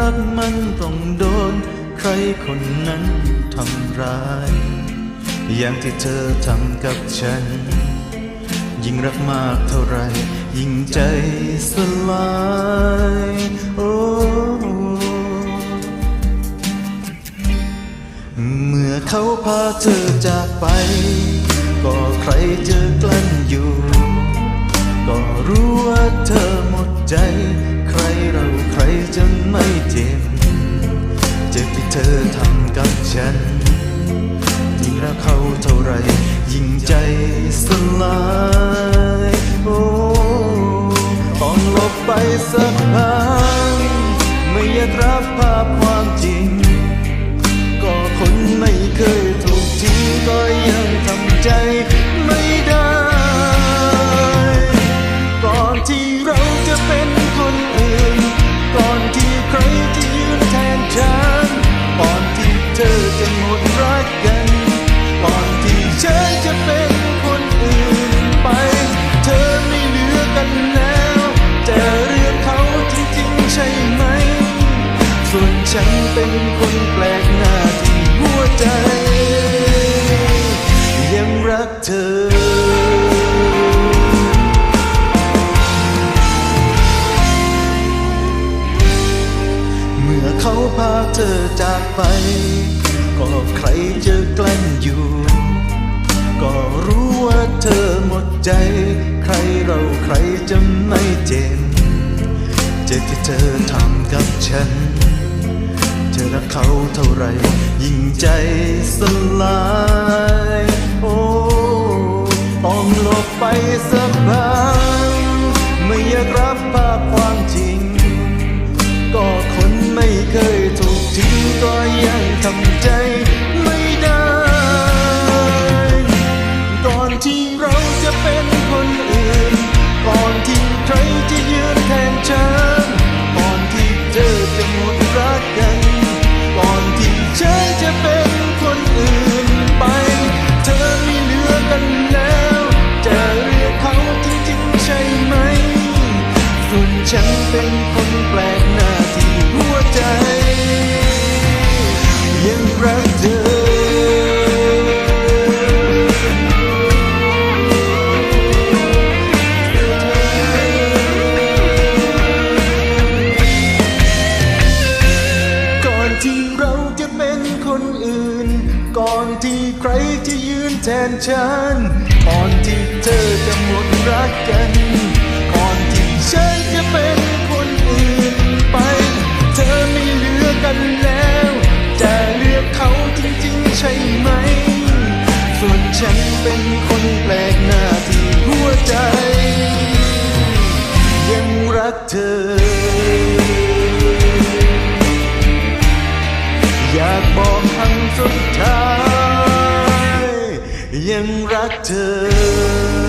รักมันต้องโดน ใครคนนั้นทำร้าย อย่างที่เธอทำกับฉัน ยิ่งรักมากเท่าไร ยิ่งใจสลายโอ้เมื่อเขาพาเธอจากไป ก็ใครจะกลั้น เธอทำกับฉัน ยิ่งรักเขาเท่าไร ยิ่งใจสลาย โอ้ต้องลบไปสักพักไม่อยากรับภาพ ฉันเป็นคนแปลกหน้าที่หัวใจ ยังรักเธอเมื่อเขาพาเธอจากไป ก็ใครจะกลั้นอยู่ ก็รู้ว่าเธอหมดใจ ใครเราใครจะไม่เจ็บ เจ็บที่เธอทำกับฉันเธอรักเขาเท่าไร ยิ่งใจสลาย โอ้ต้องหลบไปสักพักไม่อยากรับภาพความจริง ก็คนไม่เคยถูกทิ้งก็ยังทำใจ ฉันเป็นคนแปลกหน้าที่หัวใจ ยังรักเธอก่อนที่เราจะเป็นคนอื่นก่อนที่ใครจะยืนแทนฉัน ก่อนที่เธอจะหมดรักกัน อื่นไป เธอไม่เหลือกันแล้ว จะเลือกเขาจริงๆใช่ไหม ส่วนฉันเป็นคนแปลกหน้าที่หัวใจ ยังรักเธอ อยากบอกคำสุดท้าย ยังรักเธอ